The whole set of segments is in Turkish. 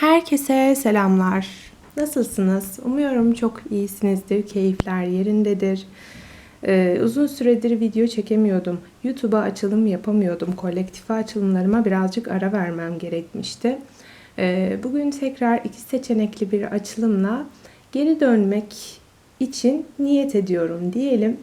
Herkese selamlar. Nasılsınız? Umuyorum çok iyisinizdir, keyifler yerindedir. Ee, uzun süredir video çekemiyordum. YouTube'a açılım yapamıyordum. Kolektife açılımlarıma birazcık ara vermem gerekmişti. Ee, bugün tekrar iki seçenekli bir açılımla geri dönmek için niyet ediyorum diyelim.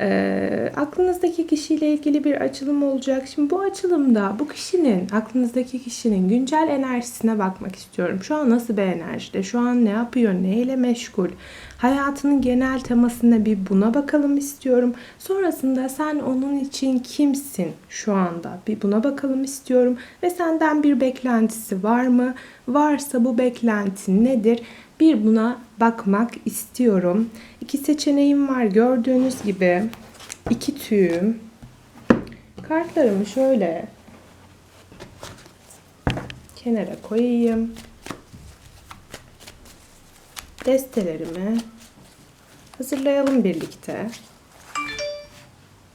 Ee, aklınızdaki kişiyle ilgili bir açılım olacak. Şimdi bu açılımda bu kişinin, aklınızdaki kişinin güncel enerjisine bakmak istiyorum. Şu an nasıl bir enerjide? Şu an ne yapıyor? Neyle meşgul? Hayatının genel temasına bir buna bakalım istiyorum. Sonrasında sen onun için kimsin şu anda? Bir buna bakalım istiyorum. Ve senden bir beklentisi var mı? Varsa bu beklenti nedir? Bir buna bakmak istiyorum. İki seçeneğim var gördüğünüz gibi. iki tüyüm. Kartlarımı şöyle kenara koyayım. Destelerimi hazırlayalım birlikte.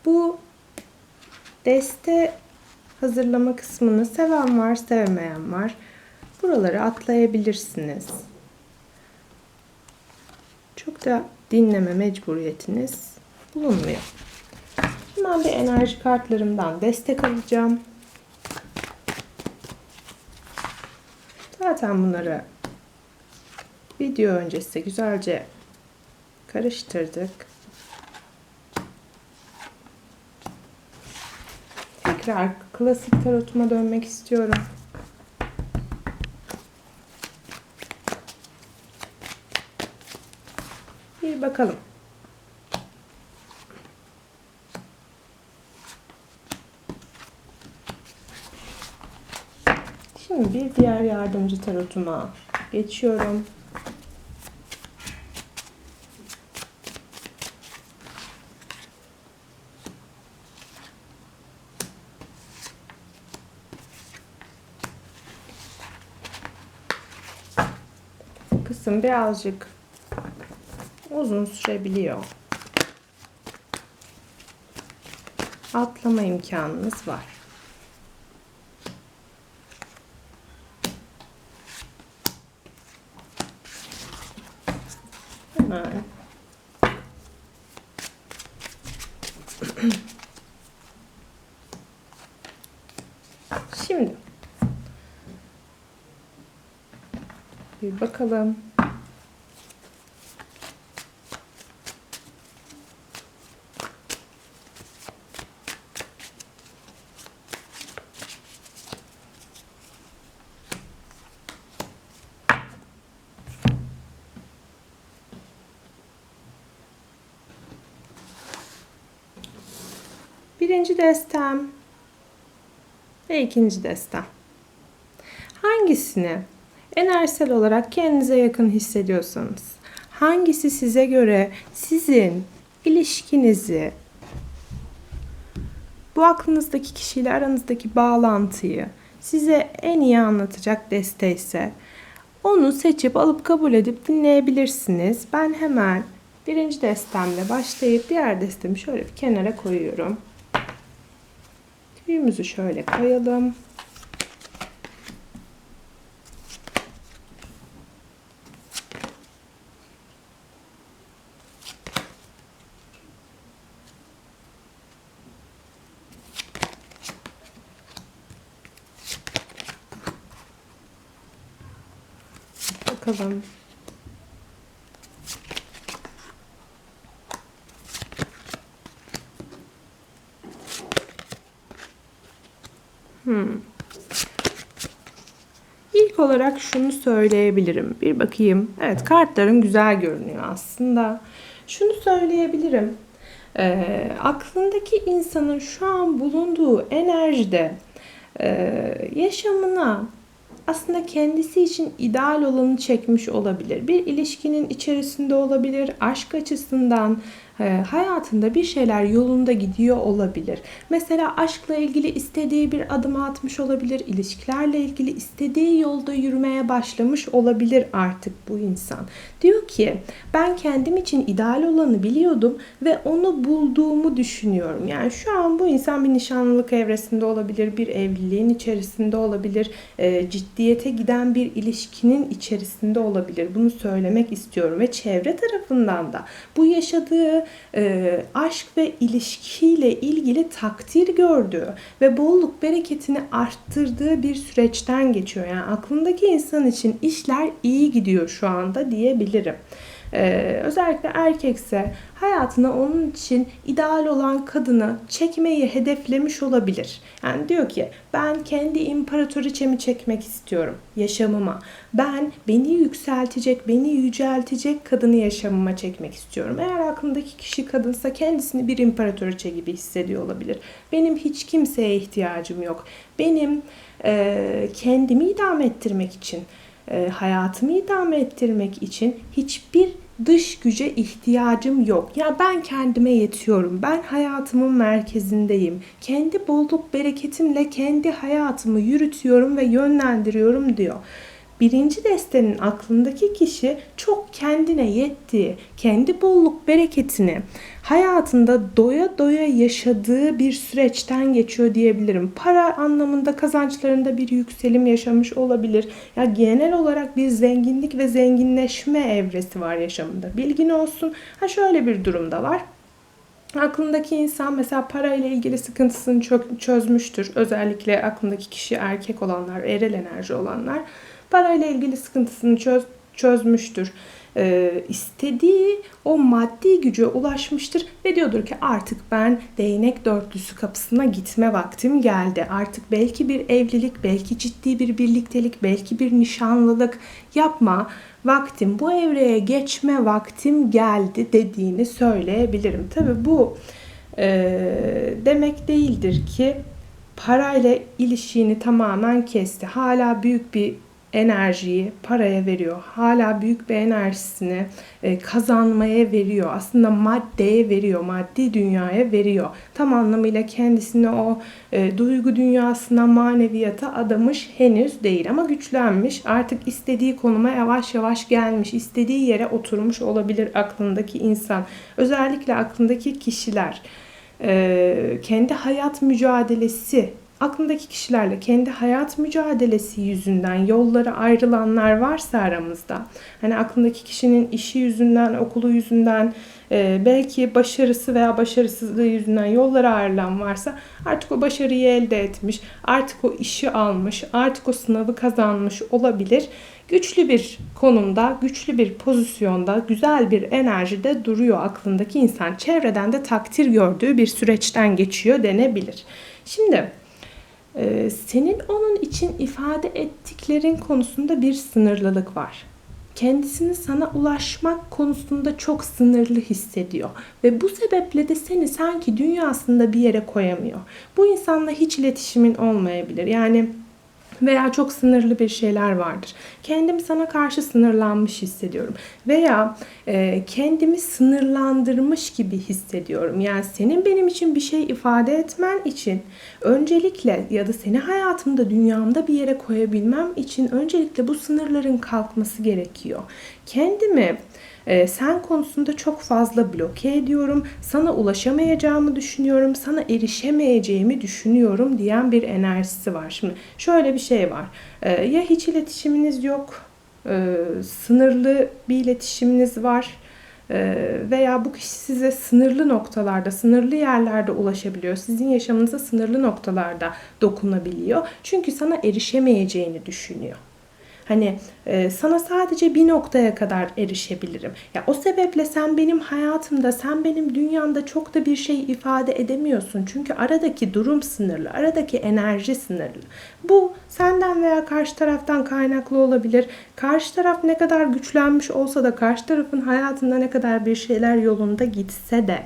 Bu deste hazırlama kısmını seven var, sevmeyen var. Buraları atlayabilirsiniz. Çok da dinleme mecburiyetiniz bulunmuyor. Hemen bir enerji kartlarımdan destek alacağım. Zaten bunları video öncesi güzelce karıştırdık. Tekrar klasik tarotuma dönmek istiyorum. Bir bakalım. Şimdi bir diğer yardımcı tarotuma geçiyorum. kısım birazcık uzun sürebiliyor. Atlama imkanınız var. Hemen Şimdi bir bakalım. Birinci destem ve ikinci destem. Hangisini enerjisel olarak kendinize yakın hissediyorsanız, hangisi size göre sizin ilişkinizi, bu aklınızdaki kişiyle aranızdaki bağlantıyı size en iyi anlatacak desteyse onu seçip alıp kabul edip dinleyebilirsiniz. Ben hemen birinci destemle başlayıp diğer destemi şöyle bir kenara koyuyorum. Tüyümüzü şöyle koyalım. Bakalım. Olarak şunu söyleyebilirim. Bir bakayım. Evet kartlarım güzel görünüyor aslında. Şunu söyleyebilirim. Ee, aklındaki insanın şu an bulunduğu enerjide e, yaşamına aslında kendisi için ideal olanı çekmiş olabilir. Bir ilişkinin içerisinde olabilir, aşk açısından e, hayatında bir şeyler yolunda gidiyor olabilir. Mesela aşkla ilgili istediği bir adım atmış olabilir. ilişkilerle ilgili istediği yolda yürümeye başlamış olabilir artık bu insan. Diyor ki ben kendim için ideal olanı biliyordum ve onu bulduğumu düşünüyorum. Yani şu an bu insan bir nişanlılık evresinde olabilir, bir evliliğin içerisinde olabilir, e, ciddiyete giden bir ilişkinin içerisinde olabilir. Bunu söylemek istiyorum ve çevre tarafından da bu yaşadığı e, aşk ve ilişkiyle ilgili takdir gördüğü ve bolluk bereketini arttırdığı bir süreçten geçiyor. Yani aklındaki insan için işler iyi gidiyor şu anda diyebilirim. Ee, özellikle erkekse hayatına onun için ideal olan kadını çekmeyi hedeflemiş olabilir. Yani diyor ki ben kendi imparatoriçemi çekmek istiyorum yaşamıma. Ben beni yükseltecek, beni yüceltecek kadını yaşamıma çekmek istiyorum. Eğer aklındaki kişi kadınsa kendisini bir imparatoriçe gibi hissediyor olabilir. Benim hiç kimseye ihtiyacım yok. Benim e, kendimi idame ettirmek için e, hayatımı idame ettirmek için hiçbir dış güce ihtiyacım yok. Ya ben kendime yetiyorum. Ben hayatımın merkezindeyim. Kendi bolluk bereketimle kendi hayatımı yürütüyorum ve yönlendiriyorum diyor. Birinci destenin aklındaki kişi çok kendine yettiği, kendi bolluk bereketini hayatında doya doya yaşadığı bir süreçten geçiyor diyebilirim. Para anlamında kazançlarında bir yükselim yaşamış olabilir. Ya genel olarak bir zenginlik ve zenginleşme evresi var yaşamında. Bilgin olsun. Ha şöyle bir durumda var. Aklındaki insan mesela para ile ilgili sıkıntısını çözmüştür. Özellikle aklındaki kişi erkek olanlar, erel enerji olanlar parayla ilgili sıkıntısını çöz, çözmüştür. Ee, istediği o maddi güce ulaşmıştır ve diyordur ki artık ben değnek dörtlüsü kapısına gitme vaktim geldi. Artık belki bir evlilik, belki ciddi bir birliktelik, belki bir nişanlılık yapma vaktim, bu evreye geçme vaktim geldi dediğini söyleyebilirim. Tabi bu e, demek değildir ki parayla ilişiğini tamamen kesti. Hala büyük bir enerjiyi paraya veriyor. Hala büyük bir enerjisini e, kazanmaya veriyor. Aslında maddeye veriyor, maddi dünyaya veriyor. Tam anlamıyla kendisini o e, duygu dünyasına, maneviyata adamış henüz değil ama güçlenmiş. Artık istediği konuma yavaş yavaş gelmiş, istediği yere oturmuş olabilir aklındaki insan. Özellikle aklındaki kişiler e, kendi hayat mücadelesi aklındaki kişilerle kendi hayat mücadelesi yüzünden yolları ayrılanlar varsa aramızda hani aklındaki kişinin işi yüzünden, okulu yüzünden e, belki başarısı veya başarısızlığı yüzünden yollara ayrılan varsa artık o başarıyı elde etmiş, artık o işi almış, artık o sınavı kazanmış olabilir. Güçlü bir konumda, güçlü bir pozisyonda, güzel bir enerjide duruyor aklındaki insan. Çevreden de takdir gördüğü bir süreçten geçiyor denebilir. Şimdi ee, senin onun için ifade ettiklerin konusunda bir sınırlılık var. Kendisini sana ulaşmak konusunda çok sınırlı hissediyor ve bu sebeple de seni sanki dünyasında bir yere koyamıyor. Bu insanla hiç iletişimin olmayabilir. Yani veya çok sınırlı bir şeyler vardır. Kendimi sana karşı sınırlanmış hissediyorum veya e, kendimi sınırlandırmış gibi hissediyorum. Yani senin benim için bir şey ifade etmen için öncelikle ya da seni hayatımda, dünyamda bir yere koyabilmem için öncelikle bu sınırların kalkması gerekiyor. Kendimi e, sen konusunda çok fazla bloke ediyorum. Sana ulaşamayacağımı düşünüyorum. Sana erişemeyeceğimi düşünüyorum diyen bir enerjisi var. Şimdi şöyle bir şey var. E, ya hiç iletişiminiz yok, e, sınırlı bir iletişiminiz var veya bu kişi size sınırlı noktalarda, sınırlı yerlerde ulaşabiliyor. Sizin yaşamınıza sınırlı noktalarda dokunabiliyor. Çünkü sana erişemeyeceğini düşünüyor. Hani e, sana sadece bir noktaya kadar erişebilirim. Ya o sebeple sen benim hayatımda, sen benim dünyamda çok da bir şey ifade edemiyorsun. Çünkü aradaki durum sınırlı, aradaki enerji sınırlı. Bu senden veya karşı taraftan kaynaklı olabilir. Karşı taraf ne kadar güçlenmiş olsa da karşı tarafın hayatında ne kadar bir şeyler yolunda gitse de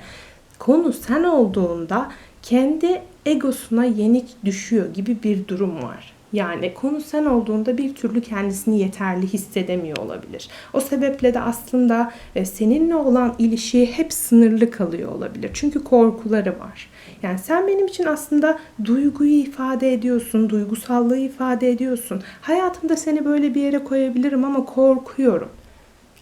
konu sen olduğunda kendi egosuna yenik düşüyor gibi bir durum var. Yani konu sen olduğunda bir türlü kendisini yeterli hissedemiyor olabilir. O sebeple de aslında e, seninle olan ilişiği hep sınırlı kalıyor olabilir. Çünkü korkuları var. Yani sen benim için aslında duyguyu ifade ediyorsun, duygusallığı ifade ediyorsun. Hayatımda seni böyle bir yere koyabilirim ama korkuyorum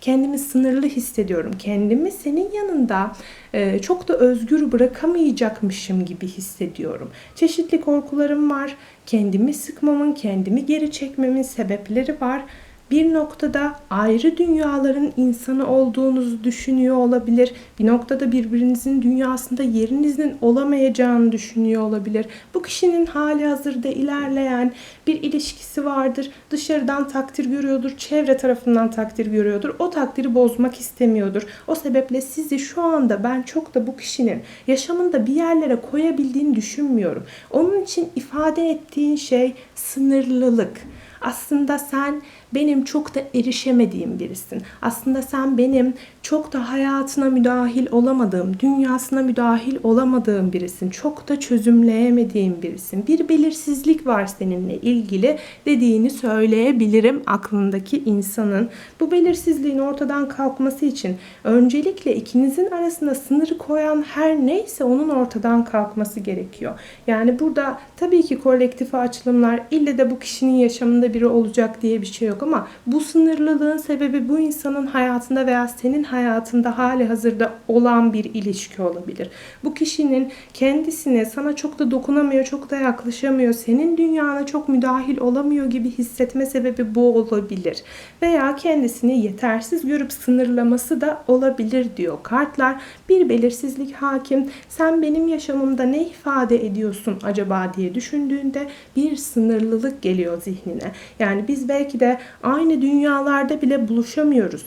kendimi sınırlı hissediyorum. Kendimi senin yanında e, çok da özgür bırakamayacakmışım gibi hissediyorum. Çeşitli korkularım var. Kendimi sıkmamın, kendimi geri çekmemin sebepleri var bir noktada ayrı dünyaların insanı olduğunuzu düşünüyor olabilir. Bir noktada birbirinizin dünyasında yerinizin olamayacağını düşünüyor olabilir. Bu kişinin hali hazırda ilerleyen bir ilişkisi vardır. Dışarıdan takdir görüyordur, çevre tarafından takdir görüyordur. O takdiri bozmak istemiyordur. O sebeple sizi şu anda ben çok da bu kişinin yaşamında bir yerlere koyabildiğini düşünmüyorum. Onun için ifade ettiğin şey sınırlılık. Aslında sen benim çok da erişemediğim birisin. Aslında sen benim çok da hayatına müdahil olamadığım, dünyasına müdahil olamadığım birisin. Çok da çözümleyemediğim birisin. Bir belirsizlik var seninle ilgili dediğini söyleyebilirim aklındaki insanın. Bu belirsizliğin ortadan kalkması için öncelikle ikinizin arasında sınır koyan her neyse onun ortadan kalkması gerekiyor. Yani burada tabii ki kolektif açılımlar ille de bu kişinin yaşamında biri olacak diye bir şey yok ama bu sınırlılığın sebebi bu insanın hayatında veya senin hayatında hali hazırda olan bir ilişki olabilir. Bu kişinin kendisine sana çok da dokunamıyor, çok da yaklaşamıyor, senin dünyana çok müdahil olamıyor gibi hissetme sebebi bu olabilir. Veya kendisini yetersiz görüp sınırlaması da olabilir diyor kartlar. Bir belirsizlik hakim. Sen benim yaşamımda ne ifade ediyorsun acaba diye düşündüğünde bir sınırlılık geliyor zihnine. Yani biz belki de aynı dünyalarda bile buluşamıyoruz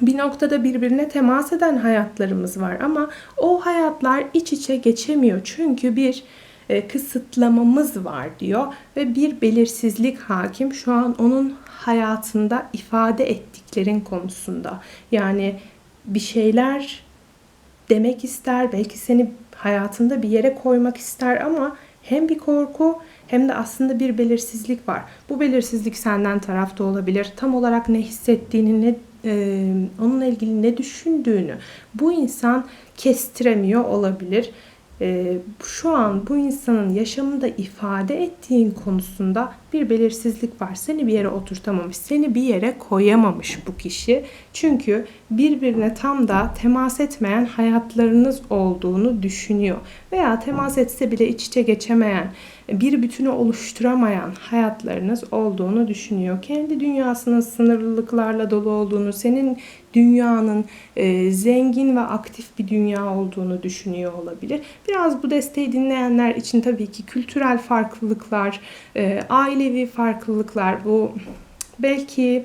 bir noktada birbirine temas eden hayatlarımız var ama o hayatlar iç içe geçemiyor. Çünkü bir e, kısıtlamamız var diyor ve bir belirsizlik hakim şu an onun hayatında ifade ettiklerin konusunda. Yani bir şeyler demek ister, belki seni hayatında bir yere koymak ister ama hem bir korku hem de aslında bir belirsizlik var. Bu belirsizlik senden tarafta olabilir. Tam olarak ne hissettiğini, ne e, onunla ilgili ne düşündüğünü bu insan kestiremiyor olabilir. E, şu an bu insanın yaşamında ifade ettiğin konusunda bir belirsizlik var. Seni bir yere oturtamamış, seni bir yere koyamamış bu kişi. Çünkü birbirine tam da temas etmeyen hayatlarınız olduğunu düşünüyor. Veya temas etse bile iç içe geçemeyen, bir bütünü oluşturamayan hayatlarınız olduğunu düşünüyor. Kendi dünyasının sınırlılıklarla dolu olduğunu, senin dünyanın e, zengin ve aktif bir dünya olduğunu düşünüyor olabilir. Biraz bu desteği dinleyenler için tabii ki kültürel farklılıklar, e, ailevi farklılıklar, bu belki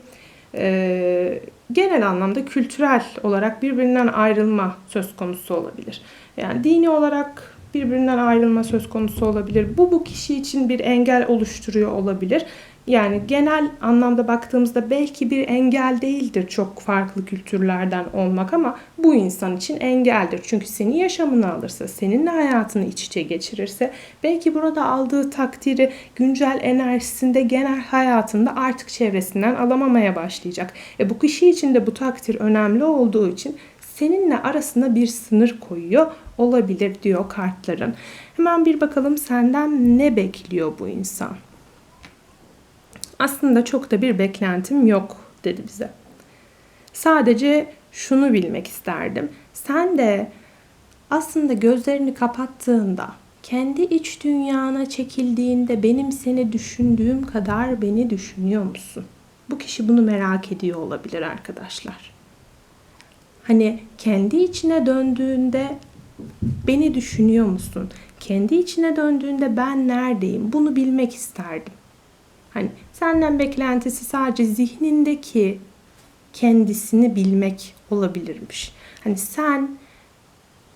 e, genel anlamda kültürel olarak birbirinden ayrılma söz konusu olabilir. Yani dini olarak birbirinden ayrılma söz konusu olabilir. Bu bu kişi için bir engel oluşturuyor olabilir. Yani genel anlamda baktığımızda belki bir engel değildir çok farklı kültürlerden olmak ama bu insan için engeldir. Çünkü senin yaşamını alırsa, seninle hayatını iç içe geçirirse belki burada aldığı takdiri güncel enerjisinde genel hayatında artık çevresinden alamamaya başlayacak. E bu kişi için de bu takdir önemli olduğu için seninle arasında bir sınır koyuyor olabilir diyor kartların. Hemen bir bakalım senden ne bekliyor bu insan? Aslında çok da bir beklentim yok dedi bize. Sadece şunu bilmek isterdim. Sen de aslında gözlerini kapattığında, kendi iç dünyana çekildiğinde benim seni düşündüğüm kadar beni düşünüyor musun? Bu kişi bunu merak ediyor olabilir arkadaşlar. Hani kendi içine döndüğünde beni düşünüyor musun? Kendi içine döndüğünde ben neredeyim? Bunu bilmek isterdim. Hani senden beklentisi sadece zihnindeki kendisini bilmek olabilirmiş. Hani sen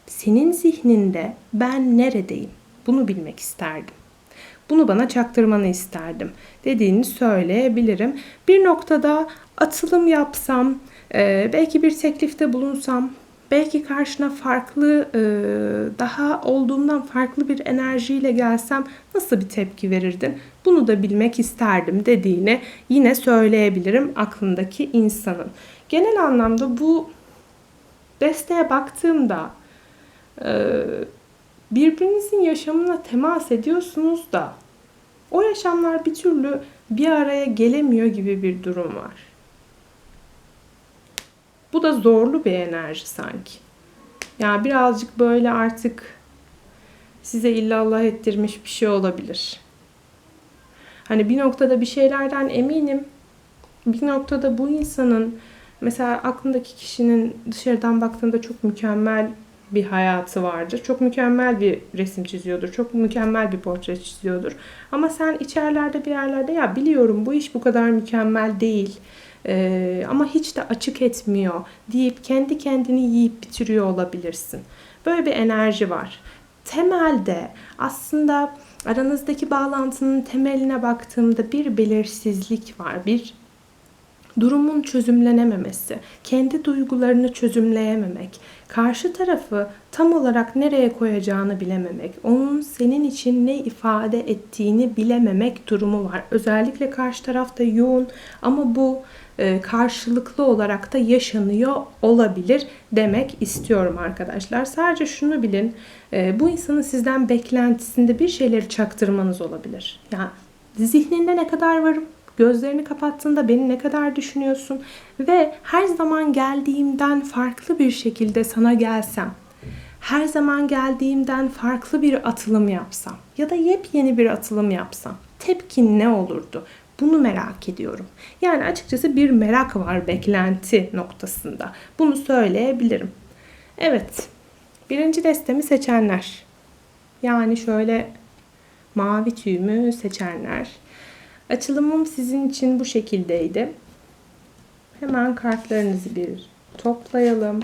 senin zihninde ben neredeyim? Bunu bilmek isterdim. Bunu bana çaktırmanı isterdim dediğini söyleyebilirim. Bir noktada atılım yapsam, belki bir teklifte bulunsam Belki karşına farklı, e, daha olduğumdan farklı bir enerjiyle gelsem nasıl bir tepki verirdin? Bunu da bilmek isterdim dediğini yine söyleyebilirim aklındaki insanın. Genel anlamda bu desteğe baktığımda e, birbirinizin yaşamına temas ediyorsunuz da o yaşamlar bir türlü bir araya gelemiyor gibi bir durum var. Bu da zorlu bir enerji sanki. Ya birazcık böyle artık size illallah ettirmiş bir şey olabilir. Hani bir noktada bir şeylerden eminim. Bir noktada bu insanın mesela aklındaki kişinin dışarıdan baktığında çok mükemmel bir hayatı vardır. Çok mükemmel bir resim çiziyordur. Çok mükemmel bir portre çiziyordur. Ama sen içerlerde bir yerlerde ya biliyorum bu iş bu kadar mükemmel değil. Ee, ama hiç de açık etmiyor deyip kendi kendini yiyip bitiriyor olabilirsin. Böyle bir enerji var. Temelde aslında aranızdaki bağlantının temeline baktığımda bir belirsizlik var. Bir durumun çözümlenememesi, kendi duygularını çözümleyememek, karşı tarafı tam olarak nereye koyacağını bilememek, onun senin için ne ifade ettiğini bilememek durumu var. Özellikle karşı tarafta yoğun ama bu karşılıklı olarak da yaşanıyor olabilir demek istiyorum arkadaşlar. Sadece şunu bilin, e, bu insanın sizden beklentisinde bir şeyleri çaktırmanız olabilir. Yani zihninde ne kadar varım, Gözlerini kapattığında beni ne kadar düşünüyorsun ve her zaman geldiğimden farklı bir şekilde sana gelsem, her zaman geldiğimden farklı bir atılım yapsam ya da yepyeni bir atılım yapsam tepkin ne olurdu? Bunu merak ediyorum. Yani açıkçası bir merak var beklenti noktasında. Bunu söyleyebilirim. Evet. Birinci destemi seçenler. Yani şöyle mavi tüyümü seçenler. Açılımım sizin için bu şekildeydi. Hemen kartlarınızı bir toplayalım.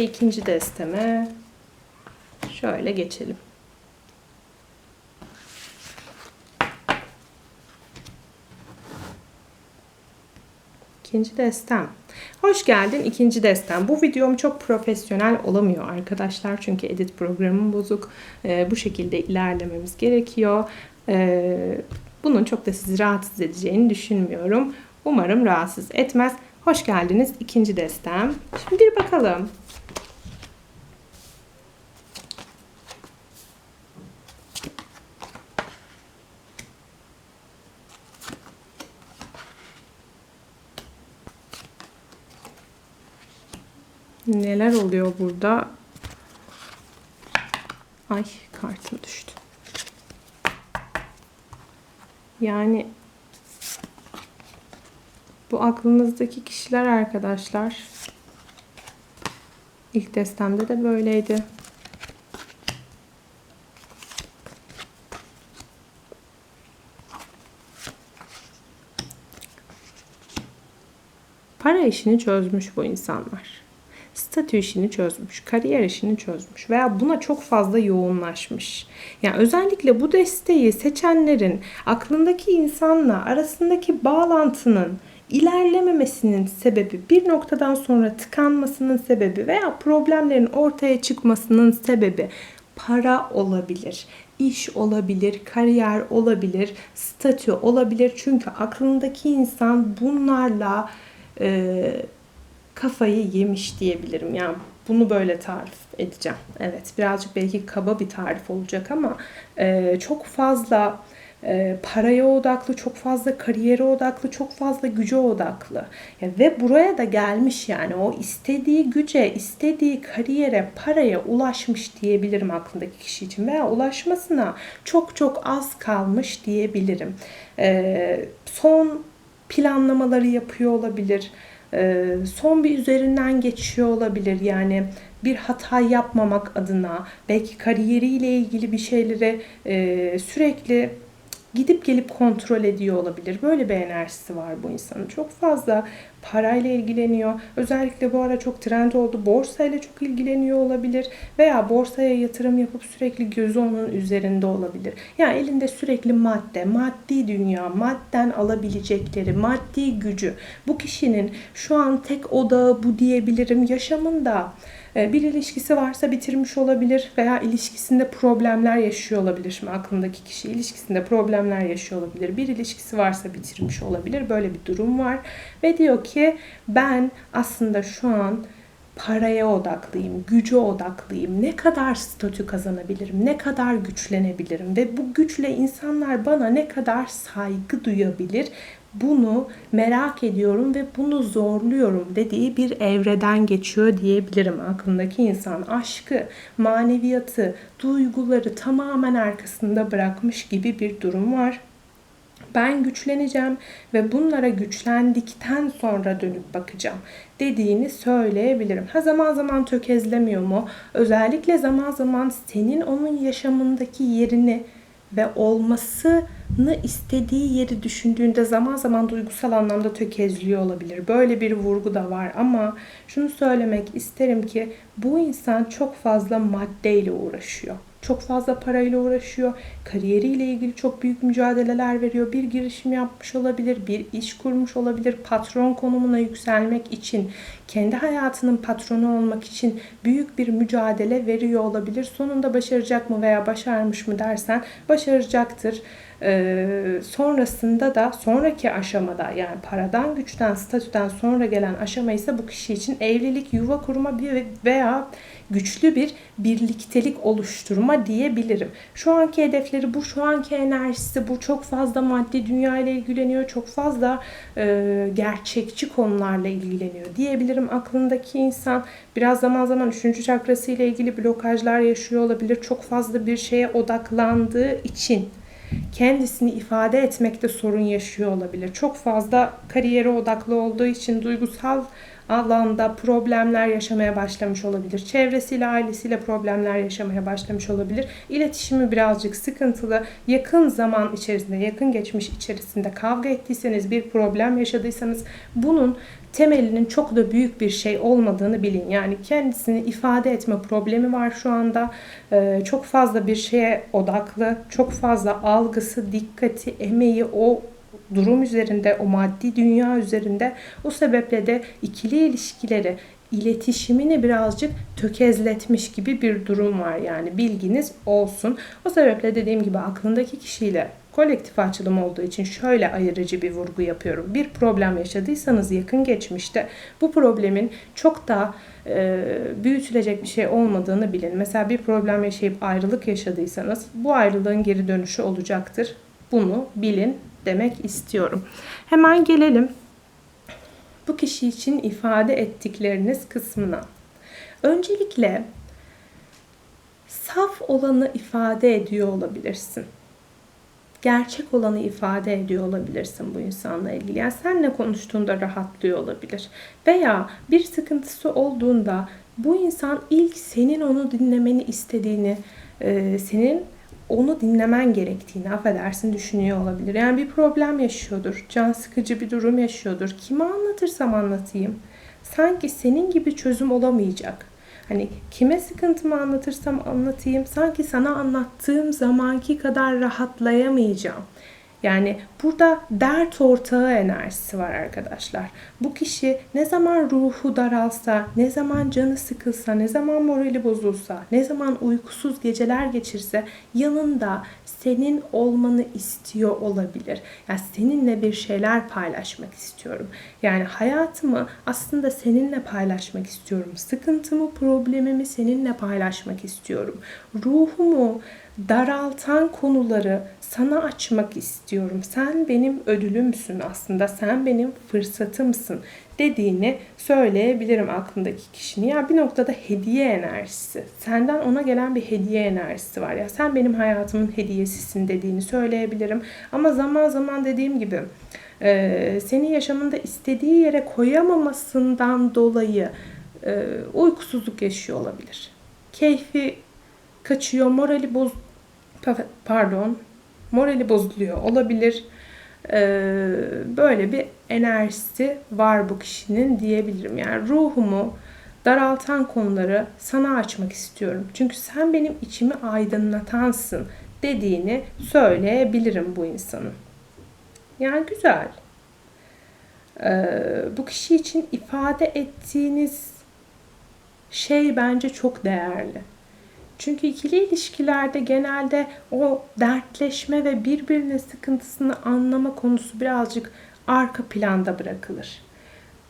Ve ikinci desteme şöyle geçelim. İkinci destem. Hoş geldin ikinci destem. Bu videom çok profesyonel olamıyor arkadaşlar. Çünkü edit programım bozuk. Ee, bu şekilde ilerlememiz gerekiyor. Ee, bunun çok da sizi rahatsız edeceğini düşünmüyorum. Umarım rahatsız etmez. Hoş geldiniz ikinci destem. Şimdi bir bakalım. Neler oluyor burada? Ay kartım düştü. Yani bu aklınızdaki kişiler arkadaşlar. İlk destemde de böyleydi. Para işini çözmüş bu insanlar statü işini çözmüş, kariyer işini çözmüş veya buna çok fazla yoğunlaşmış. Yani özellikle bu desteği seçenlerin aklındaki insanla arasındaki bağlantının ilerlememesinin sebebi, bir noktadan sonra tıkanmasının sebebi veya problemlerin ortaya çıkmasının sebebi para olabilir, iş olabilir, kariyer olabilir, statü olabilir. Çünkü aklındaki insan bunlarla e, kafayı yemiş diyebilirim. Yani bunu böyle tarif edeceğim. Evet birazcık belki kaba bir tarif olacak ama e, çok fazla e, paraya odaklı, çok fazla kariyere odaklı, çok fazla güce odaklı. Ya, ve buraya da gelmiş yani o istediği güce, istediği kariyere, paraya ulaşmış diyebilirim aklındaki kişi için. Veya ulaşmasına çok çok az kalmış diyebilirim. E, son planlamaları yapıyor olabilir son bir üzerinden geçiyor olabilir. Yani bir hata yapmamak adına belki kariyeriyle ilgili bir şeyleri e, sürekli gidip gelip kontrol ediyor olabilir. Böyle bir enerjisi var bu insanın. Çok fazla parayla ilgileniyor. Özellikle bu ara çok trend oldu. Borsayla çok ilgileniyor olabilir veya borsaya yatırım yapıp sürekli gözü onun üzerinde olabilir. Yani elinde sürekli madde, maddi dünya, madden alabilecekleri, maddi gücü. Bu kişinin şu an tek odağı bu diyebilirim yaşamında bir ilişkisi varsa bitirmiş olabilir veya ilişkisinde problemler yaşıyor olabilir. Şimdi aklındaki kişi ilişkisinde problemler yaşıyor olabilir. Bir ilişkisi varsa bitirmiş olabilir. Böyle bir durum var. Ve diyor ki ben aslında şu an paraya odaklıyım, güce odaklıyım. Ne kadar statü kazanabilirim, ne kadar güçlenebilirim ve bu güçle insanlar bana ne kadar saygı duyabilir bunu merak ediyorum ve bunu zorluyorum dediği bir evreden geçiyor diyebilirim aklındaki insan. Aşkı, maneviyatı, duyguları tamamen arkasında bırakmış gibi bir durum var. Ben güçleneceğim ve bunlara güçlendikten sonra dönüp bakacağım dediğini söyleyebilirim. Ha zaman zaman tökezlemiyor mu? Özellikle zaman zaman senin onun yaşamındaki yerini ve olmasını istediği yeri düşündüğünde zaman zaman duygusal anlamda tökezliyor olabilir. Böyle bir vurgu da var ama şunu söylemek isterim ki bu insan çok fazla maddeyle uğraşıyor çok fazla parayla uğraşıyor. Kariyeriyle ilgili çok büyük mücadeleler veriyor. Bir girişim yapmış olabilir, bir iş kurmuş olabilir. Patron konumuna yükselmek için, kendi hayatının patronu olmak için büyük bir mücadele veriyor olabilir. Sonunda başaracak mı veya başarmış mı dersen başaracaktır. Ee, sonrasında da sonraki aşamada yani paradan güçten statüden sonra gelen aşama ise bu kişi için evlilik yuva kurma bir veya güçlü bir birliktelik oluşturma diyebilirim. Şu anki hedefleri bu, şu anki enerjisi bu. Çok fazla maddi dünya ile ilgileniyor. Çok fazla e, gerçekçi konularla ilgileniyor diyebilirim. Aklındaki insan biraz zaman zaman üçüncü çakrası ile ilgili blokajlar yaşıyor olabilir. Çok fazla bir şeye odaklandığı için kendisini ifade etmekte sorun yaşıyor olabilir. Çok fazla kariyere odaklı olduğu için duygusal alanda problemler yaşamaya başlamış olabilir. Çevresiyle, ailesiyle problemler yaşamaya başlamış olabilir. İletişimi birazcık sıkıntılı. Yakın zaman içerisinde, yakın geçmiş içerisinde kavga ettiyseniz, bir problem yaşadıysanız bunun temelinin çok da büyük bir şey olmadığını bilin. Yani kendisini ifade etme problemi var şu anda. Ee, çok fazla bir şeye odaklı, çok fazla algısı, dikkati, emeği o durum üzerinde, o maddi dünya üzerinde o sebeple de ikili ilişkileri iletişimini birazcık tökezletmiş gibi bir durum var yani bilginiz olsun. O sebeple dediğim gibi aklındaki kişiyle kolektif açılım olduğu için şöyle ayırıcı bir vurgu yapıyorum. Bir problem yaşadıysanız yakın geçmişte bu problemin çok da e, büyütülecek bir şey olmadığını bilin. Mesela bir problem yaşayıp ayrılık yaşadıysanız bu ayrılığın geri dönüşü olacaktır. Bunu bilin demek istiyorum. Hemen gelelim bu kişi için ifade ettikleriniz kısmına. Öncelikle saf olanı ifade ediyor olabilirsin. Gerçek olanı ifade ediyor olabilirsin bu insanla ilgili. Yani senle konuştuğunda rahatlıyor olabilir. Veya bir sıkıntısı olduğunda bu insan ilk senin onu dinlemeni istediğini, senin onu dinlemen gerektiğini affedersin düşünüyor olabilir. Yani bir problem yaşıyordur. Can sıkıcı bir durum yaşıyordur. Kime anlatırsam anlatayım. Sanki senin gibi çözüm olamayacak. Hani kime sıkıntımı anlatırsam anlatayım. Sanki sana anlattığım zamanki kadar rahatlayamayacağım. Yani burada dert ortağı enerjisi var arkadaşlar. Bu kişi ne zaman ruhu daralsa, ne zaman canı sıkılsa, ne zaman morali bozulsa, ne zaman uykusuz geceler geçirse yanında senin olmanı istiyor olabilir. Yani seninle bir şeyler paylaşmak istiyorum. Yani hayatımı aslında seninle paylaşmak istiyorum. Sıkıntımı, problemimi seninle paylaşmak istiyorum. Ruhumu daraltan konuları sana açmak istiyorum. Sen benim ödülümsün aslında. Sen benim fırsatımsın dediğini söyleyebilirim aklındaki kişinin. Ya bir noktada hediye enerjisi. Senden ona gelen bir hediye enerjisi var. Ya sen benim hayatımın hediyesisin dediğini söyleyebilirim. Ama zaman zaman dediğim gibi e, seni yaşamında istediği yere koyamamasından dolayı e, uykusuzluk yaşıyor olabilir. Keyfi kaçıyor, morali boz pardon, morali bozuluyor olabilir. Ee, böyle bir enerjisi var bu kişinin diyebilirim. Yani ruhumu daraltan konuları sana açmak istiyorum. Çünkü sen benim içimi aydınlatansın dediğini söyleyebilirim bu insanın. Yani güzel. Ee, bu kişi için ifade ettiğiniz şey bence çok değerli. Çünkü ikili ilişkilerde genelde o dertleşme ve birbirine sıkıntısını anlama konusu birazcık arka planda bırakılır.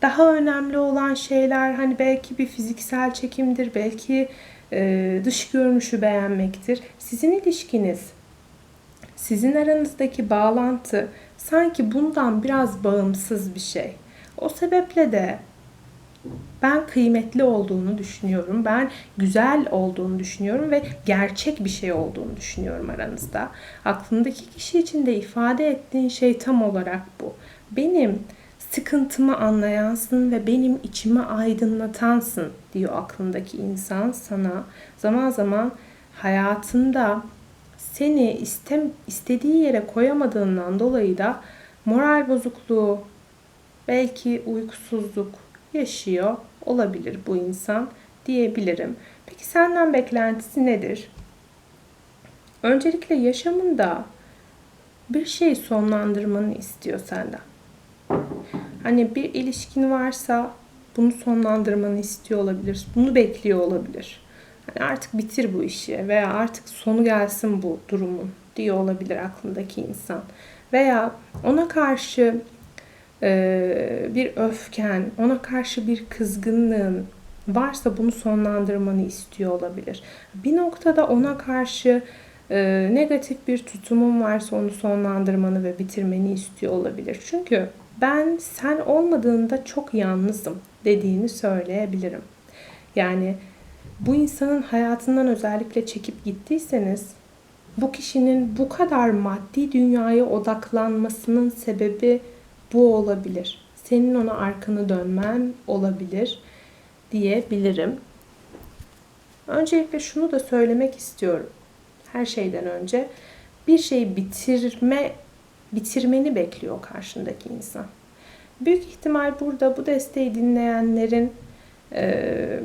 Daha önemli olan şeyler hani belki bir fiziksel çekimdir, belki e, dış görünüşü beğenmektir. Sizin ilişkiniz, sizin aranızdaki bağlantı sanki bundan biraz bağımsız bir şey. O sebeple de ben kıymetli olduğunu düşünüyorum. Ben güzel olduğunu düşünüyorum ve gerçek bir şey olduğunu düşünüyorum aranızda. Aklındaki kişi için de ifade ettiğin şey tam olarak bu. Benim sıkıntımı anlayansın ve benim içimi aydınlatansın diyor aklındaki insan sana. Zaman zaman hayatında seni istem istediği yere koyamadığından dolayı da moral bozukluğu, belki uykusuzluk yaşıyor olabilir bu insan diyebilirim. Peki senden beklentisi nedir? Öncelikle yaşamında bir şey sonlandırmanı istiyor senden. Hani bir ilişkin varsa bunu sonlandırmanı istiyor olabilir. Bunu bekliyor olabilir. Hani artık bitir bu işi veya artık sonu gelsin bu durumun diyor olabilir aklındaki insan. Veya ona karşı bir öfken, ona karşı bir kızgınlığın varsa bunu sonlandırmanı istiyor olabilir. Bir noktada ona karşı e, negatif bir tutumun varsa onu sonlandırmanı ve bitirmeni istiyor olabilir. Çünkü ben sen olmadığında çok yalnızım dediğini söyleyebilirim. Yani bu insanın hayatından özellikle çekip gittiyseniz bu kişinin bu kadar maddi dünyaya odaklanmasının sebebi bu olabilir. Senin ona arkanı dönmen olabilir diyebilirim. Öncelikle şunu da söylemek istiyorum. Her şeyden önce bir şeyi bitirme bitirmeni bekliyor karşındaki insan. Büyük ihtimal burada bu desteği dinleyenlerin e,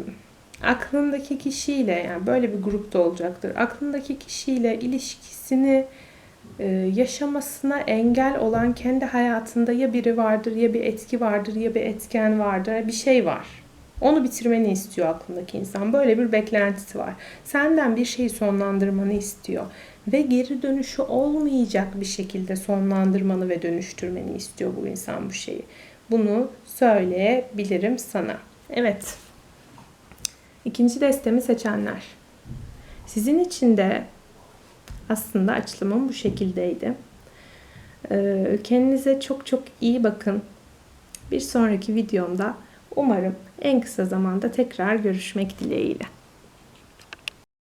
aklındaki kişiyle yani böyle bir grupta olacaktır. Aklındaki kişiyle ilişkisini yaşamasına engel olan kendi hayatında ya biri vardır ya bir etki vardır ya bir etken vardır bir şey var. Onu bitirmeni istiyor aklındaki insan. Böyle bir beklentisi var. Senden bir şeyi sonlandırmanı istiyor. Ve geri dönüşü olmayacak bir şekilde sonlandırmanı ve dönüştürmeni istiyor bu insan bu şeyi. Bunu söyleyebilirim sana. Evet. İkinci destemi seçenler. Sizin için de aslında açılımım bu şekildeydi. Ee, kendinize çok çok iyi bakın. Bir sonraki videomda umarım en kısa zamanda tekrar görüşmek dileğiyle.